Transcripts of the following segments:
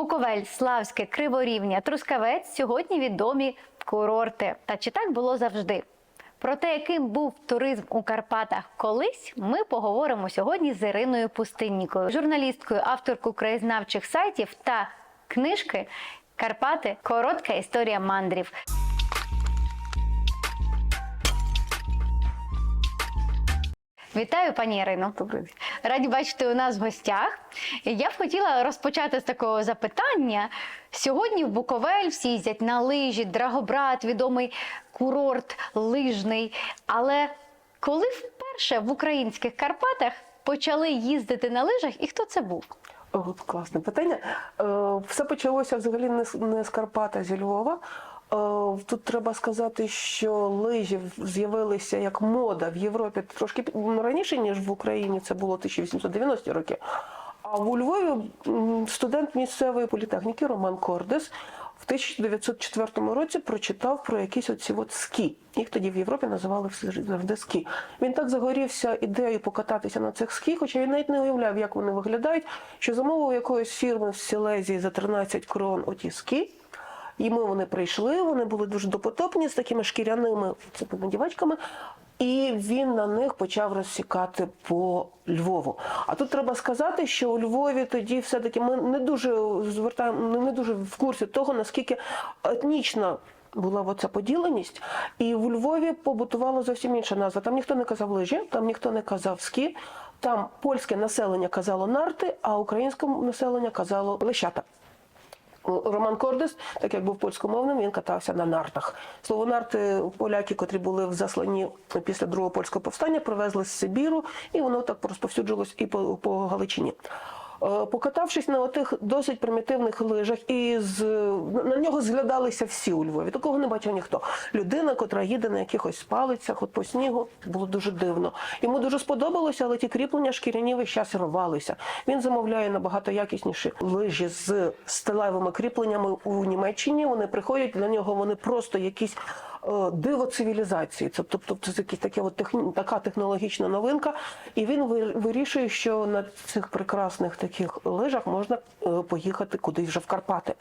Буковель, Славське, Криворівня, Трускавець сьогодні відомі курорти. Та чи так було завжди? Про те, яким був туризм у Карпатах колись, ми поговоримо сьогодні з Іриною Пустиннікою, журналісткою, авторкою краєзнавчих сайтів та книжки Карпати Коротка історія мандрів. Вітаю, пані Ірино. Раді бачити у нас в гостях. Я б хотіла розпочати з такого запитання. Сьогодні в Буковель всі їздять на лижі, Драгобрат, відомий курорт лижний. Але коли вперше в українських Карпатах почали їздити на лижах, і хто це був? О, класне питання. Е, Все почалося взагалі не з, не з Карпат, а зі Львова. Е, Тут треба сказати, що лижі з'явилися як мода в Європі трошки раніше, ніж в Україні. Це було 1890 роки. А у Львові студент місцевої політехніки Роман Кордес в 1904 році прочитав про якісь оці от скі. Їх тоді в Європі називали завжди скі. Він так загорівся ідеєю покататися на цих скі, хоча він навіть не уявляв, як вони виглядають, що замовив якоїсь фірми в Сілезії за 13 крон оті скі. І ми вони прийшли, вони були дуже допотопні з такими шкіряними цими надівачками. І він на них почав розсікати по Львову. А тут треба сказати, що у Львові тоді все-таки ми не дуже звертаємо, не дуже в курсі того, наскільки етнічна була оця поділеність. І в Львові побутувала зовсім інша назва. Там ніхто не казав лижі, там ніхто не казав скі, там польське населення казало нарти, а українське населення казало лещата. Роман Кордес, так як був польськомовним, він катався на нартах. Слово нарти поляки, котрі були в засланні після другого польського повстання, привезли з Сибіру, і воно так розповсюджилось і по, по Галичині. Е, Покатавшись на отих досить примітивних лижах, і з на нього зглядалися всі у Львові. Такого не бачив ніхто. Людина, котра їде на якихось палицях, от по снігу, було дуже дивно. Йому дуже сподобалося, але ті кріплення шкіряні весь час рвалися. Він замовляє набагато якісніші лижі з сталевими кріпленнями у Німеччині. Вони приходять для нього. Вони просто якісь диво цивілізації. Це тобто це якась таке от техні, така технологічна новинка. І він ви- вирішує, що на цих прекрасних таких лижах можна е, поїхати кудись вже в Карпати.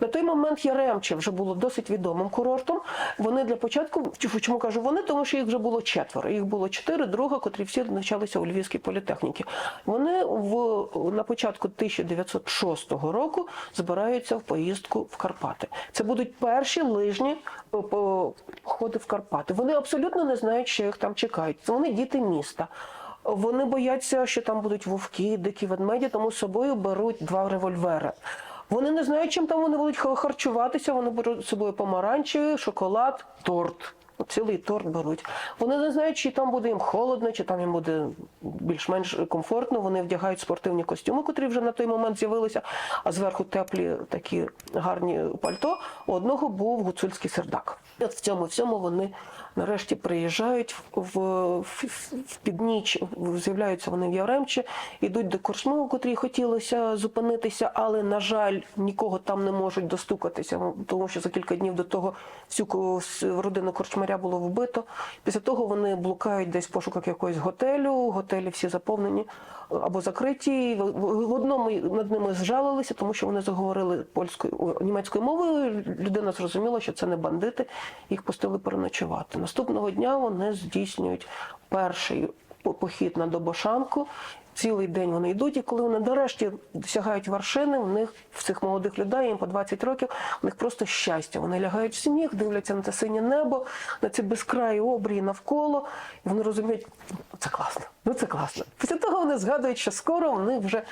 На той момент Яремче вже було досить відомим курортом. Вони для початку, чому- кажу вони, тому що їх вже було четверо. Їх було чотири друга, котрі всі навчалися у Львівській політехніці. Вони в на початку 1906 року збираються в поїздку в Карпати. Це будуть перші лижні е, походи в Карпати. Вони абсолютно не знають, що їх там чекають. Це вони діти міста. Вони бояться, що там будуть вовки, дикі ведмеді, тому з собою беруть два револьвери. Вони не знають, чим там вони будуть харчуватися. Вони беруть з собою помаранчі, шоколад, торт. Цілий торт беруть. Вони не знають, чи там буде їм холодно, чи там їм буде більш-менш комфортно. Вони вдягають спортивні костюми, котрі вже на той момент з'явилися, а зверху теплі такі гарні пальто. У одного був гуцульський сердак. От в цьому всьому вони нарешті приїжджають в, в, в, підніч, з'являються вони в Яремчі, йдуть до корчми, у котрій хотілося зупинитися, але, на жаль, нікого там не можуть достукатися, тому що за кілька днів до того всю родину корчмаря було вбито. Після того вони блукають десь в пошуках якогось готелю, готелі всі заповнені або закриті. В- одному над ними зжалилися, тому що вони заговорили польською німецькою мовою. Людина зрозуміла, що це не бандити, їх пустили переночувати. Наступного дня вони здійснюють перший похід на Добошанку. Цілий день вони йдуть, і коли вони нарешті досягають вершини, в них в цих молодих людей, їм по 20 років, у них просто щастя. Вони лягають в сніг, дивляться на те синє небо, на ці безкраї обрії навколо, і вони розуміють, «Ну, це класно, ну це класно. Після того вони згадують, що скоро вони вже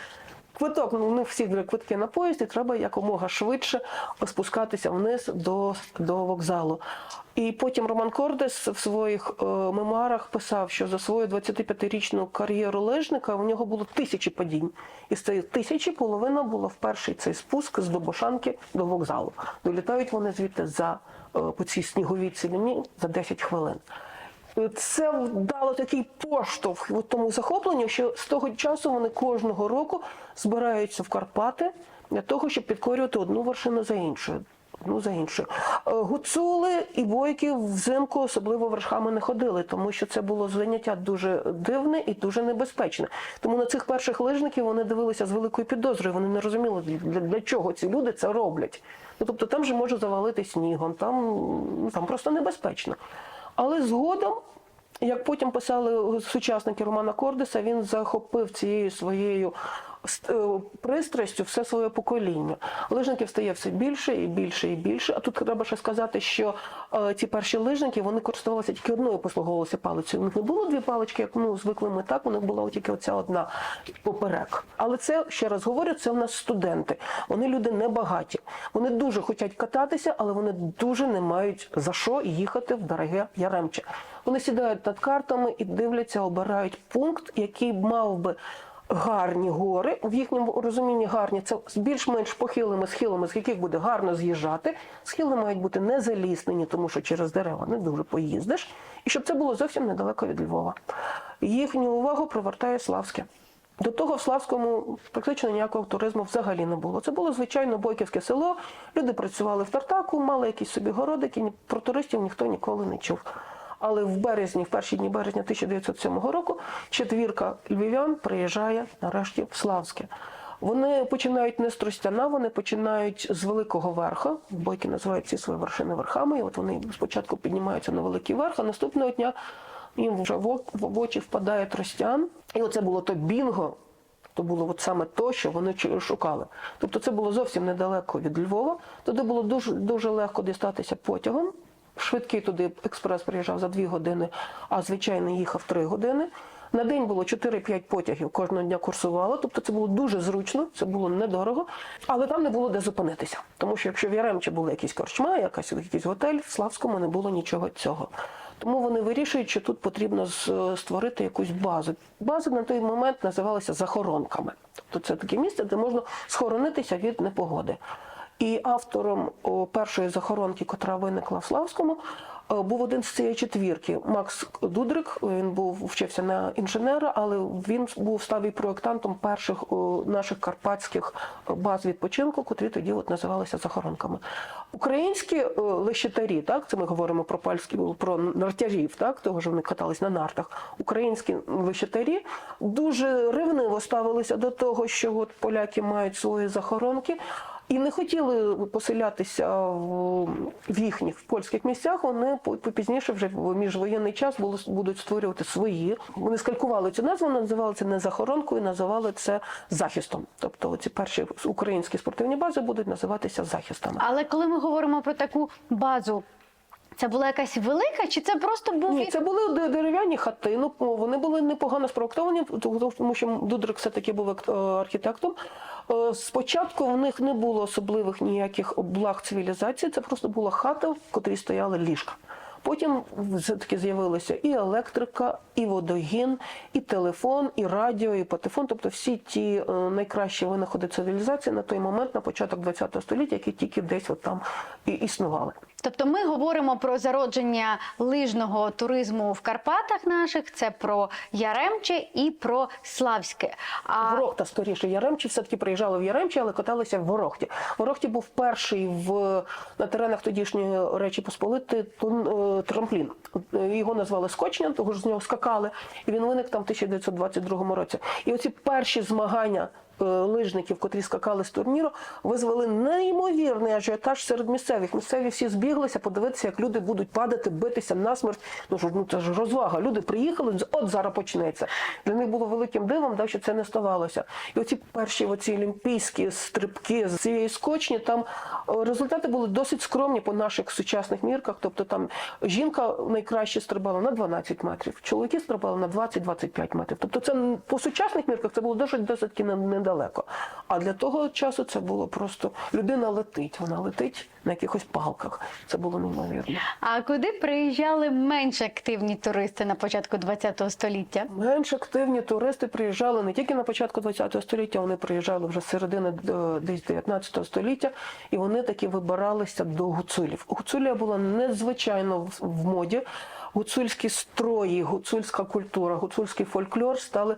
квиток, ну них всі квитки на поїзд, і треба якомога швидше спускатися вниз до, до вокзалу. І потім Роман Кордес в своїх е, мемуарах писав, що за свою 25-річну кар'єру лижника у нього було тисячі падінь. І з цієї тисячі половина була в перший цей спуск з Добошанки до вокзалу. Долітають вони звідти за е, по цій сніговій ціліні за 10 хвилин. Це дало такий поштовх от тому захопленню, що з того часу вони кожного року збираються в Карпати для того, щоб підкорювати одну вершину за іншою. одну за іншою. Е, Гуцули і бойки взимку особливо вершками не ходили, тому що це було заняття дуже дивне і дуже небезпечне. Тому на цих перших лижників вони дивилися з великою підозрою. Вони не розуміли, для, для чого ці люди це роблять. Ну, тобто там же може завалити снігом, там, ну, там просто небезпечно. Але згодом як потім писали сучасники Романа Кордеса, він захопив цією своєю пристрастю все своє покоління. Лижників стає все більше і більше і більше. А тут треба ще сказати, що е, ці перші лижники вони користувалися тільки одною послуговувалися палицею. У них не було дві палички, як ну, звикли ми так, у них була тільки оця одна поперек. Але це, ще раз говорю, це в нас студенти. Вони люди небагаті. Вони дуже хочуть кататися, але вони дуже не мають за що їхати в дороге Яремче. Вони сідають над картами і дивляться, обирають пункт, який мав би гарні гори. В їхньому розумінні гарні це з більш-менш похилими схилами, з яких буде гарно з'їжджати. Схили мають бути не заліснені, тому що через дерева не дуже поїздиш. І щоб це було зовсім недалеко від Львова. Їхню увагу привертає Славське. До того в Славському практично ніякого туризму взагалі не було. Це було звичайно бойківське село. Люди працювали в Тартаку, мали якісь собі городики. Про туристів ніхто ніколи не чув. Але в березні, в перші дні березня 1907 року, четвірка львів'ян приїжджає нарешті в Славське. Вони починають не з Тростяна, вони починають з великого верха. Бойки називають ці свої вершини верхами. І от вони спочатку піднімаються на великий верх, а наступного дня їм вже в очі впадає Тростян. І оце було то бінго, то було от саме то, що вони шукали. Тобто це було зовсім недалеко від Львова. Туди було дуже, дуже легко дістатися потягом. Швидкий туди експрес приїжджав за дві години, а звичайний їхав три години. На день було 4-5 потягів кожного дня курсувало, тобто це було дуже зручно, це було недорого, але там не було де зупинитися. Тому що якщо в Яремчі були якісь корчма, якась, якийсь готель, в Славському не було нічого цього. Тому вони вирішують, що тут потрібно створити якусь базу. Бази на той момент називалися захоронками. Тобто це таке місце, де можна схоронитися від непогоди. І автором першої захоронки, котра виникла в Славському, е, був один з цієї четвірки Макс Дудрик. Він був вчився на інженера, але він був став і проєктантом перших наших карпатських баз відпочинку, котрі тоді от називалися захоронками. Українські е, лещатарі, так це ми говоримо про пальські про нартяжів, так того ж вони катались на нартах. Українські лещатарі дуже ревниво ставилися до того, що от поляки мають свої захоронки. І не хотіли поселятися в, їхніх в польських місцях. Вони пізніше, вже в міжвоєнний час, було, будуть створювати свої. Вони скалькували цю назву, називали це не захоронкою, називали це захистом. Тобто ці перші українські спортивні бази будуть називатися захистами. Але коли ми говоримо про таку базу, це була якась велика, чи це просто був Ні, це були дерев'яні хати. Ну вони були непогано спроектовані, тому що Дудрик все таки був е, архітектом. Е, Спочатку в них не було особливих ніяких благ цивілізації. Це просто була хата, в котрій стояли ліжка. Потім все-таки з'явилася і електрика, і водогін, і телефон, і радіо, і патефон. Тобто всі ті е, найкращі винаходи цивілізації на той момент, на початок ХХ століття, які тільки десь от там і існували. Тобто ми говоримо про зародження лижного туризму в Карпатах наших, це про Яремче і про Славське. А Ворохта, скоріше, Яремчі все-таки приїжджали в Яремчі, але каталися в Ворохті. Ворохті був перший в, на теренах тодішньої Речі Посполити тун, е, трамплін. Його назвали Скочня, того ж з нього скакали, і він виник там в 1922 році. І оці перші змагання лижників, котрі скакали з турніру, визвали неймовірний ажіотаж серед місцевих. Місцеві всі збіглися подивитися, як люди будуть падати, битися насмерть. Ну ну це ж розвага. Люди приїхали, от зараз почнеться. Для них було великим дивом, да, що це не ставалося. І оці перші оці олімпійські стрибки з цієї скочні, там е, результати були досить скромні по наших сучасних мірках. Тобто там жінка найкраще стрибала на 12 метрів, чоловіки стрибали на 20-25 метрів. Тобто це по сучасних мірках це було досить досить не- недалеко. А для того часу це було просто людина летить, вона летить на якихось палках. Це було неймовірно. А куди приїжджали менш активні туристи на початку ХХ століття? Менш активні туристи приїжджали не тільки на початку ХХ століття, вони приїжджали вже з середини е, десь 19 століття, і вони таки вибиралися до гуцулів. Гуцулія була надзвичайно в моді. Гуцульські строї, гуцульська культура, гуцульський фольклор стали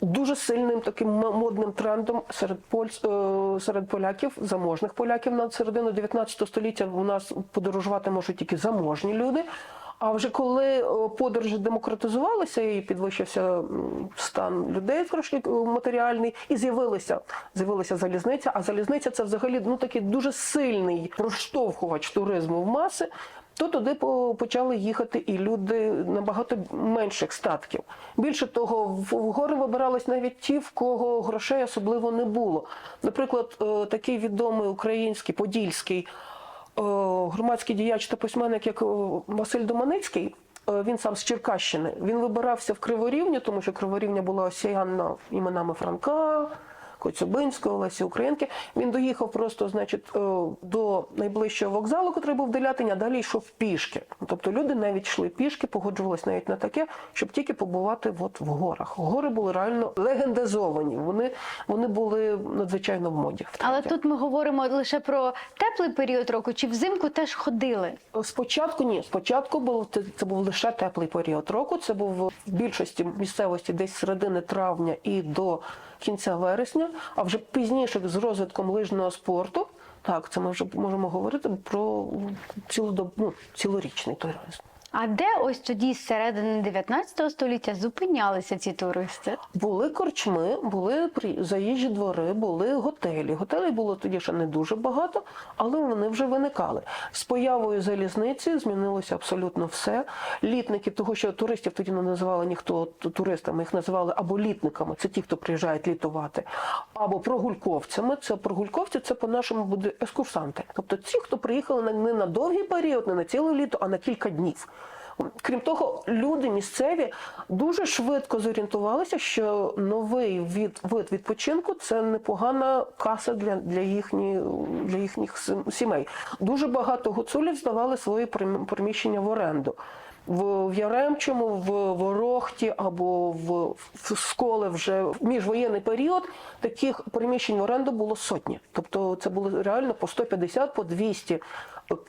Дуже сильним таким модним трендом серед польсь, е, серед поляків, заможних поляків на середину 19 століття у нас подорожувати можуть тільки заможні люди. А вже коли е, подорожі демократизувалися і підвищився стан людей трошки е, матеріальний, і з'явилася з'явилася залізниця. А залізниця це взагалі ну такий дуже сильний проштовхувач туризму в маси. То туди почали їхати і люди набагато менших статків. Більше того, в гори вибирались навіть ті, в кого грошей особливо не було. Наприклад, е, такий відомий український подільський е, громадський діяч та письменник, як е, Василь Доманицький. Він сам з Черкащини. Він вибирався в Криворівню, тому що Криворівня була осіяна іменами Франка, Коцюбинського, Лесі Українки. Він доїхав просто, значить, е, до найближчого вокзалу, який був Делятиня, а далі йшов пішки. Тобто люди навіть йшли пішки, погоджувалися навіть на таке, щоб тільки побувати от в горах. Гори були реально легендазовані. Вони, вони були надзвичайно в моді. в Але тут ми говоримо лише про теплий період року, чи взимку теж ходили? Спочатку ні, спочатку був це, це був лише теплий період року. Це був в більшості місцевості десь середини травня і до кінця вересня. А вже пізніше з розвитком лижного спорту. Так, це ми вже можемо говорити про цілодоб, ну, цілорічний туризм. А де ось тоді з середини 19 століття зупинялися ці туристи? Були корчми, були заїжджі двори, були готелі. Готелей було тоді ще не дуже багато, але вони вже виникали. З появою залізниці змінилося абсолютно все. Літники, того що туристів тоді не називали ніхто туристами, їх називали або літниками, це ті, хто приїжджають літувати, або прогульковцями. Це прогульковці, це по-нашому буде екскурсанти. Тобто ті, хто приїхали не на довгий період, не на ціле літо, а на кілька днів. Крім того, люди місцеві дуже швидко зорієнтувалися, що новий від, вид відпочинку це непогана каса для, для, їхні, для їхніх сім- сімей. Дуже багато гуцулів здавали свої примі- приміщення в оренду. В, в Яремчому, в Ворохті або в, в Сколе вже в міжвоєнний період таких приміщень в оренду було сотні. Тобто це було реально по 150, по 200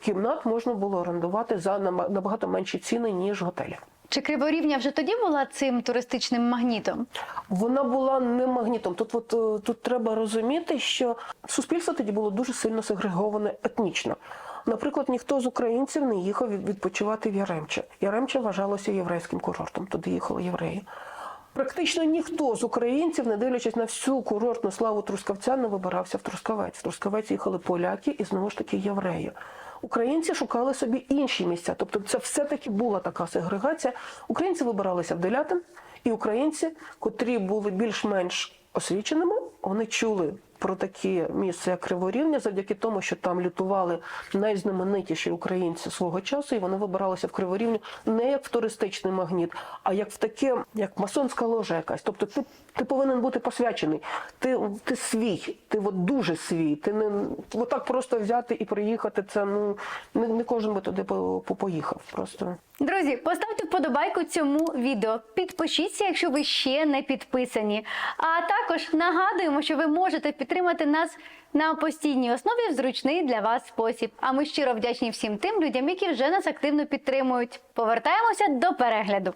кімнат можна було орендувати за набагато менші ціни, ніж готелі. Чи Криворівня вже тоді була цим туристичним магнітом? Вона була не магнітом. Тут, от, е, тут треба розуміти, що суспільство тоді було дуже сильно сегреговане етнічно. Наприклад, ніхто з українців не їхав відпочивати в Яремче. Яремче вважалося єврейським курортом. Туди їхали євреї. Практично ніхто з українців, не дивлячись на всю курортну славу Трускавця, не вибирався в Трускавець. В Трускавець їхали поляки і знову ж таки євреї. Українці шукали собі інші місця. Тобто це все-таки була така сегрегація. Українці вибиралися в Делятин, і українці, котрі були більш-менш освіченими, вони чули про такі місця, як Криворівня, завдяки тому, що там лютували найзнаменитіші українці свого часу, і вони вибиралися в Криворівню не як в туристичний магніт, а як в таке, як масонська ложа якась. Тобто ти, ти повинен бути посвячений. Ти, ти свій, ти от дуже свій. Ти не отак просто взяти і приїхати. Це ну не, не кожен би туди по- по- поїхав. Просто. Друзі, поставте вподобайку цьому відео. Підпишіться, якщо ви ще не підписані. А також нагадуємо, що ви можете підтримати нас на постійній основі в зручний для вас спосіб. А ми щиро вдячні всім тим людям, які вже нас активно підтримують. Повертаємося до перегляду.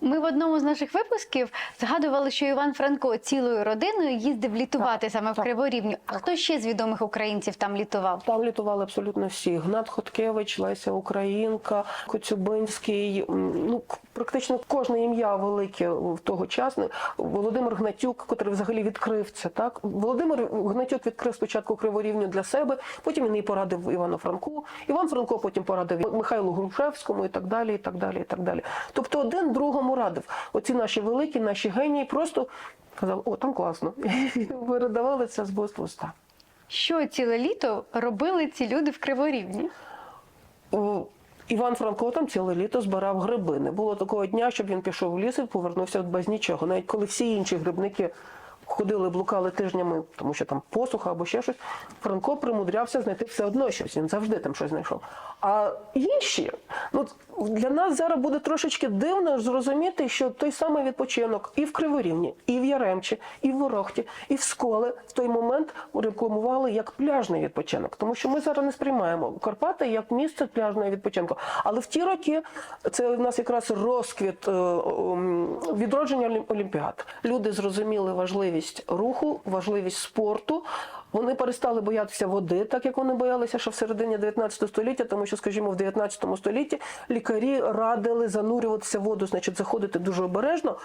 Ми в одному з наших випусків згадували, що Іван Франко цілою родиною їздив літувати саме в Криворівню. А хто ще з відомих українців там літував? Там літували абсолютно всі: Гнат Хоткевич, Леся Українка, Коцюбинський. Ну практично кожне ім'я велике в тогочасне. Володимир Гнатюк, котрий взагалі відкрив це. Так Володимир Гнатюк відкрив спочатку Криворівню для себе, потім він її порадив Івану Франку. Іван Франко потім порадив Михайлу Грушевському і так далі. І так далі, і так далі. Тобто один другому радив. Оці наші великі, наші генії просто казали, о, там класно. І передавали це з боку в уста. Що ціле літо робили ці люди в Криворівні? Іван Франко там ціле літо збирав гриби. Не було такого дня, щоб він пішов в ліс і повернувся без нічого. Навіть коли всі інші грибники ходили, блукали тижнями, тому що там посуха або ще щось, Франко примудрявся знайти все одно щось. Він завжди там щось знайшов. А інші, ну для нас зараз буде трошечки дивно зрозуміти, що той самий відпочинок і в Криворівні, і в Яремчі, і в Ворохті, і в Сколе в той момент рекламували як пляжний відпочинок. Тому що ми зараз не сприймаємо Карпати як місце пляжного відпочинку. Але в ті роки це у нас якраз розквіт е, відродження Олімпіад. Люди зрозуміли важливість руху, важливість спорту. Вони перестали боятися води, так як вони боялися, що в середині 19 століття, тому що, скажімо, в 19 столітті лікарі радили занурюватися в воду, значить, заходити дуже обережно.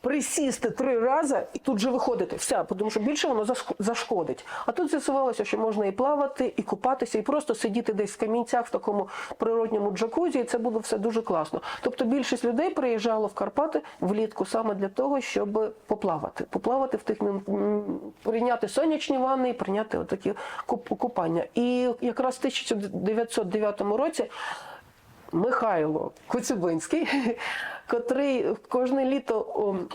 Присісти три рази і тут же виходити. Все, тому що більше воно зашкодить. А тут з'ясувалося, що можна і плавати, і купатися, і просто сидіти десь в камінцях в такому природньому джакузі, і це було все дуже класно. Тобто більшість людей приїжджало в Карпати влітку саме для того, щоб поплавати. Поплавати в тих прийняти сонячні ванни і прийняти отакі куп- купання. І якраз в 1909 році Михайло Коцюбинський, котрий кожне літо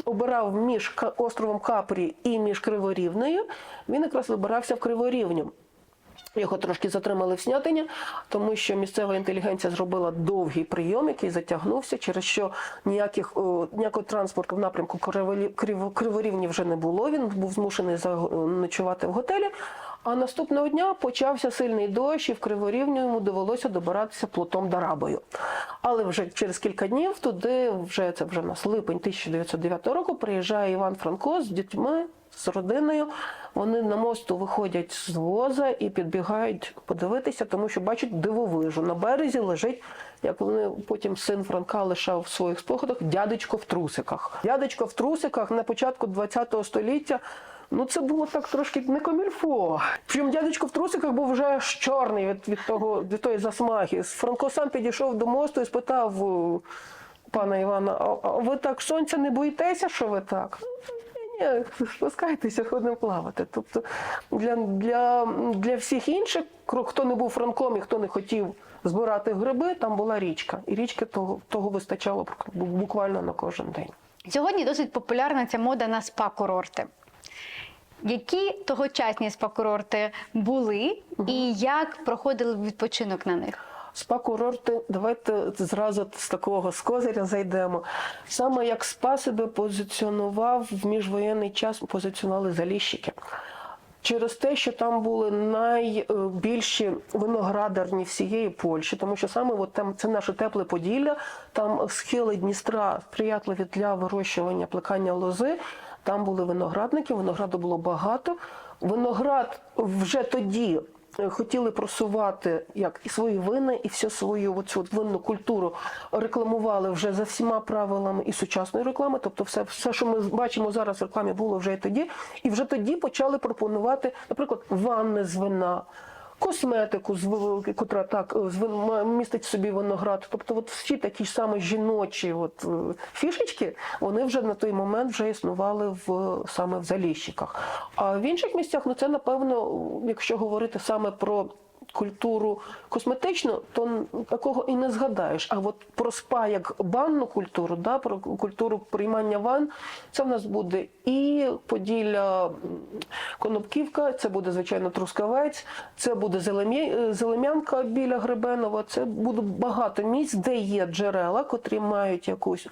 обирав між островом Капрі і між Криворівнею, він якраз вибирався в Криворівню. Його трошки затримали в снятині, тому що місцева інтелігенція зробила довгий прийом, який затягнувся, через що ніяких ніякого транспорту в напрямку Криворі- Криво- Криворівні вже не було. Він був змушений заночувати в готелі. А наступного дня почався сильний дощ, і в Криворівню йому довелося добиратися плотом Дарабою. Але вже через кілька днів туди, вже це вже у нас липень 1909 року, приїжджає Іван Франко з дітьми, з родиною. Вони на мосту виходять з воза і підбігають подивитися, тому що бачать дивовижу. На березі лежить, як вони потім син Франка лишав в своїх спогадах, дядечко в трусиках. Дядечко в трусиках на початку ХХ століття. Ну, це було так трошки не комільфо. Причому дядечко в трусиках був вже чорний від, від, того, від тої засмаги. Франко сам підійшов до мосту і спитав пана Івана: а ви так сонця не боїтеся, що ви так? Ні, спускайтеся, ходимо плавати. Тобто для, для, для всіх інших, хто не був франком і хто не хотів збирати гриби, там була річка. І річки того, того вистачало буквально на кожен день. Сьогодні досить популярна ця мода на спа-курорти. Які тогочасні спа-курорти були і як проходили відпочинок на них? Спа-курорти, давайте зразу з такого з козиря зайдемо. Саме як спа себе позиціонував в міжвоєнний час, позиціонували заліщики. Через те, що там були найбільші виноградарні всієї Польщі, тому що саме от там це наше тепле Поділля, там схили Дністра сприятливі для вирощування плекання лози. Там були виноградники, винограду було багато. Виноград вже тоді хотіли просувати як і свої вини, і всю свою оцю винну культуру рекламували вже за всіма правилами і сучасної реклами. Тобто, все, все, що ми бачимо зараз в рекламі, було вже і тоді. І вже тоді почали пропонувати, наприклад, ванни з вина. Косметику, котра так е, містить в собі виноград. Тобто, от всі такі ж саме жіночі от, е, фішечки, вони вже на той момент вже існували в саме в заліщиках. А в інших місцях, ну це напевно, якщо говорити саме про культуру косметичну, то такого і не згадаєш. А от про спа як банну культуру, да, про культуру приймання ванн, це в нас буде і Поділля Конопківка, це буде, звичайно, Трускавець, це буде е, Зелем'янка біля Гребенова, це буде багато місць, де є джерела, котрі мають якусь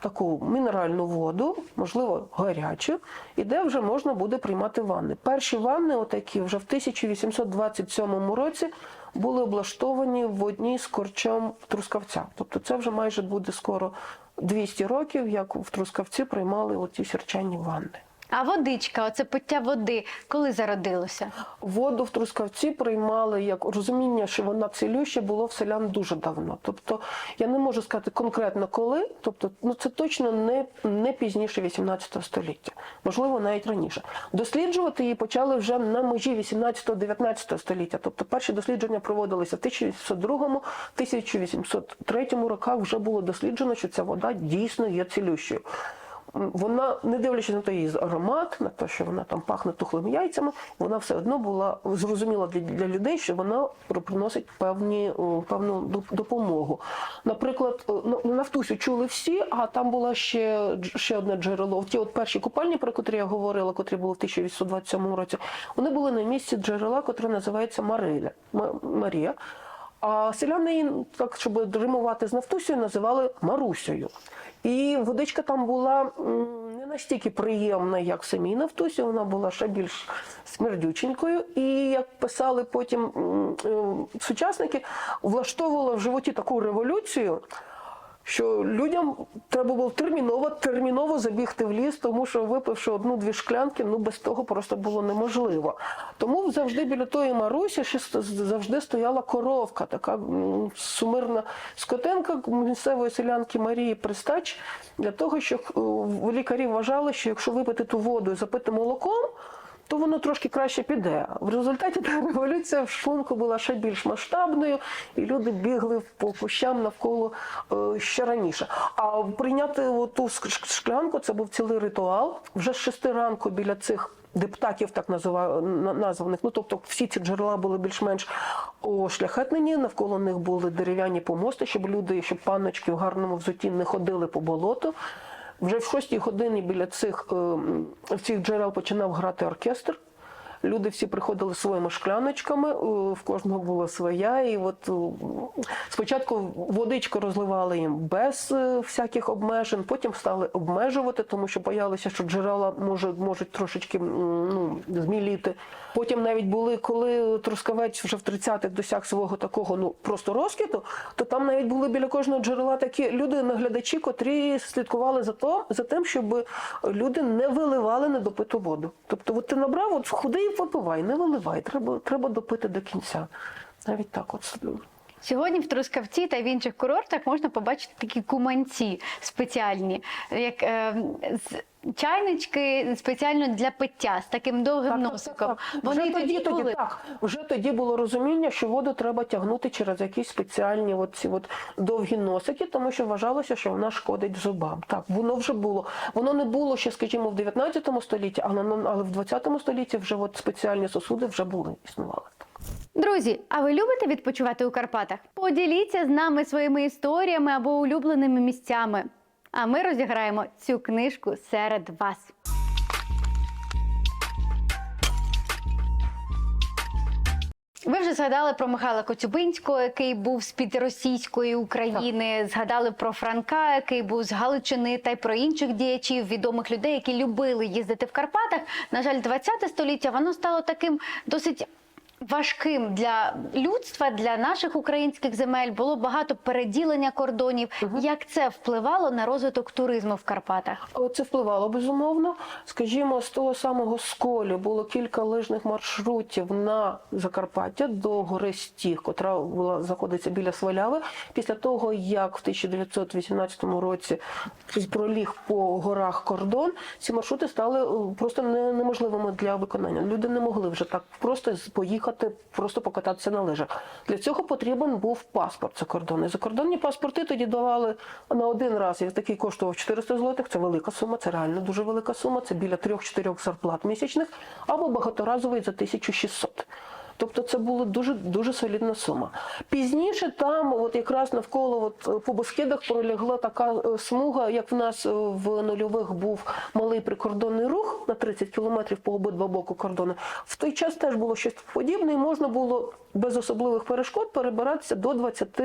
таку мінеральну воду, можливо, гарячу, і де вже можна буде приймати ванни. Перші ванни, отакі, вже в 1827 році були облаштовані в одній з корчом Трускавця. Тобто це вже майже буде скоро 200 років, як в Трускавці приймали оті сірчані ванни. А водичка, оце пиття води, коли зародилося? Воду в Трускавці приймали як розуміння, що вона цілюща, було в селян дуже давно. Тобто я не можу сказати конкретно коли, тобто ну це точно не, не пізніше 18 століття, можливо, навіть раніше. Досліджувати її почали вже на межі 18-19 століття. Тобто перші дослідження проводилися в 1802-1803 роках. Вже було досліджено, що ця вода дійсно є цілющою. Вона, не дивлячись на той її аромат, на те, що вона там пахне тухлими яйцями, вона все одно була зрозуміла для, для людей, що вона при- приносить певні, певну доп- допомогу. Наприклад, ну, Нафтусю чули всі, а там було ще, ще одне джерело. Ті от перші купальні, про котрі я говорила, котрі були в 1827 році, вони були на місці джерела, котре називається Мариля, Ма- Марія. А селяни її, так, щоб римувати з Нафтусею, називали Марусею. І водичка там була не настільки приємна, як в самій Нафтусі, вона була ще більш смердюченькою. І як писали потім е, сучасники, влаштовувала в животі таку революцію. Що людям треба було терміново, терміново забігти в ліс, тому що випивши одну-дві шклянки, ну без того просто було неможливо. Тому завжди біля тої Марусі ще завжди стояла коровка, така сумирна скотенка місцевої селянки Марії Пристач, для того, щоб е, лікарі вважали, що якщо випити ту воду і запити молоком, то воно трошки краще піде. В результаті та революція в шлунку була ще більш масштабною, і люди бігли по кущам навколо е, ще раніше. А прийняти ту шклянку це був цілий ритуал. Вже з шести ранку біля цих. Дептаків, так названих, ну тобто всі ці джерела були більш-менш ошляхетнені, навколо них були дерев'яні помости, щоб люди, щоб панночки в гарному взуті не ходили по болоту. Вже в шостій годині біля цих, е, цих джерел починав грати оркестр. Люди всі приходили своїми шкляночками, е, в кожного була своя. І от е, спочатку водичку розливали їм без всяких обмежень, потім стали обмежувати, тому що боялися, що джерела може, можуть трошечки ну, зміліти. Потім навіть були, коли Трускавець вже в 30-х досяг свого такого ну просто розквіту, то там навіть були біля кожного джерела такі люди, наглядачі, котрі слідкували за то, за тим, щоб люди не виливали недопиту воду. Тобто, от ти набрав, от ходи і попивай, не виливай, треба, треба допити до кінця. Навіть так от. Сьогодні в Трускавці та в інших курортах можна побачити такі куманці спеціальні, як е, з- чайнички спеціально для пиття з таким довгим носиком. Вони вже тоді, тоді, були. так, вже тоді було розуміння, що воду треба тягнути через якісь спеціальні от ці от довгі носики, тому що вважалося, що вона шкодить зубам. Так, воно вже було. Воно не було ще, скажімо, в 19 столітті, але, але в 20 столітті вже от спеціальні сосуди вже були, існували. Друзі, а ви любите відпочивати у Карпатах? Поділіться з нами своїми історіями або улюбленими місцями. А ми розіграємо цю книжку серед вас. Ви вже згадали про Михайла Коцюбинського, який був з-під російської України. Згадали про Франка, який був з Галичини, та й про інших діячів, відомих людей, які любили їздити в Карпатах. На жаль, 20 століття воно стало таким досить. Важким для людства, для наших українських земель було багато переділення кордонів. Як це впливало на розвиток туризму в Карпатах? Це впливало безумовно. Скажімо, з того самого сколі було кілька лижних маршрутів на Закарпаття до гори Стіг, котра була знаходиться біля Сваляви. Після того, як в 1918 році проліг по горах кордон, ці маршрути стали е, просто неможливими для виконання. Люди не могли вже так просто з- поїхати, просто покататися на лижах. Для цього потрібен був паспорт закордонний. Закордонні паспорти тоді давали на один раз. Я такий коштував 400 злотих. Це велика сума, це реально дуже велика сума. Це біля 3-4 зарплат місячних, або багаторазовий за 1600. Тобто це була дуже дуже солідна сума. Пізніше там, от якраз навколо от, е, по бускидах, пролягла така е, смуга, як в нас е, в нульових був малий прикордонний рух на 30 кілометрів по обидва боку кордону. В той час теж було щось подібне, і можна було без особливих перешкод перебиратися до 20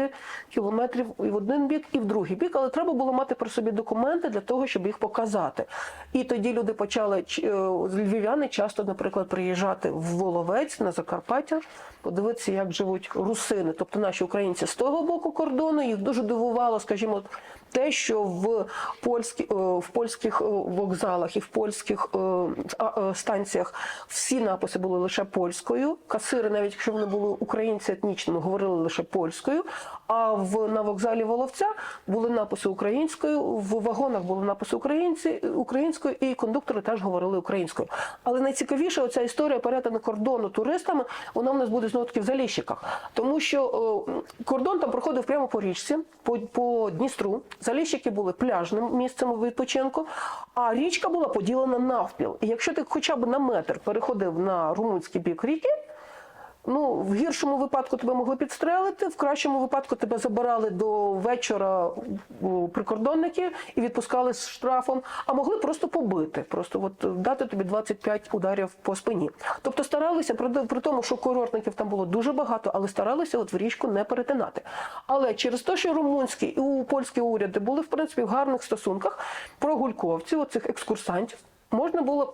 кілометрів і в один бік, і в другий бік, але треба було мати при собі документи для того, щоб їх показати. І тоді люди почали е, львів'яни часто, наприклад, приїжджати в Воловець на Закарпаття, подивитися, як живуть русини, тобто наші українці з того боку кордону. Їх дуже дивувало, скажімо, те, що в польські, е, в польських е, вокзалах і в польських станціях всі написи були лише польською. Касири, навіть якщо вони були українці етнічними, говорили лише польською. А в на вокзалі Воловця були написи українською, в вагонах були написи українці українською, і кондуктори теж говорили українською. Але найцікавіше оця історія перетину кордону туристами, вона в нас буде знову таки в Заліщиках, тому що е, кордон там проходив прямо по річці, по, по Дністру. Заліщики були пляжним місцем відпочинку, а річка була поділена навпіл. І якщо ти хоча б на метр переходив на румунський бік ріки, Ну, в гіршому випадку тебе могли підстрелити, в кращому випадку тебе забирали до вечора прикордонники і відпускали з штрафом, а могли просто побити, просто от дати тобі 25 ударів по спині. Тобто старалися при, тому, що курортників там було дуже багато, але старалися от в річку не перетинати. Але через те, що румунські і польські уряди були в принципі в гарних стосунках, прогульківців, оцих екскурсантів. Можна було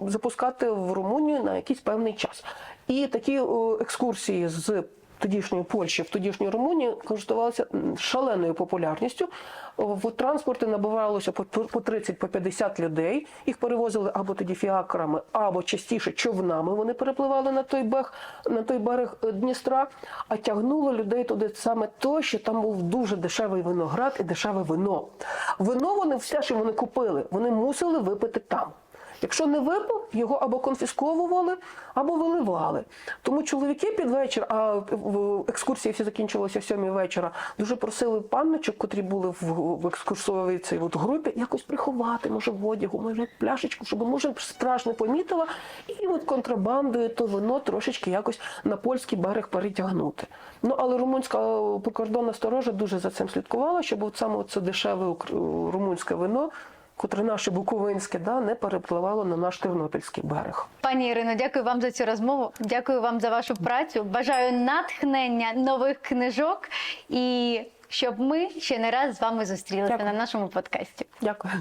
запускати в Румунію на якийсь певний час. І такі екскурсії з тодішньої Польщі в тодішню Румунію користувалися шаленою популярністю. В транспорті набивалося по по 30 по 50 людей. Їх перевозили або тоді фіакрами, або частіше човнами. Вони перепливали на той берег, на той берег е, Дністра, а тягнуло людей туди саме то, що там був дуже дешевий виноград і дешеве вино. Вино вони все, що вони купили, вони мусили випити там. Якщо не випив, його або конфісковували, або виливали. Тому чоловіки під вечір, а екскурсії всі закінчилися в сьомій вечора, дуже просили панночок, котрі були в, екскурсовій цій от групі, якось приховати, може, в одягу, може, пляшечку, щоб може страж не помітила, і от контрабандою то вино трошечки якось на польський берег перетягнути. Ну але румунська прикордонна сторожа дуже за цим слідкувала, щоб от саме це дешеве румунське вино котре наше буковинське, да, не перепливало на наш тернопільський берег. Пані Ірино, дякую вам за цю розмову. Дякую вам за вашу працю. Бажаю натхнення нових книжок і щоб ми ще не раз з вами зустрілися Дякую. на нашому подкасті. Дякую.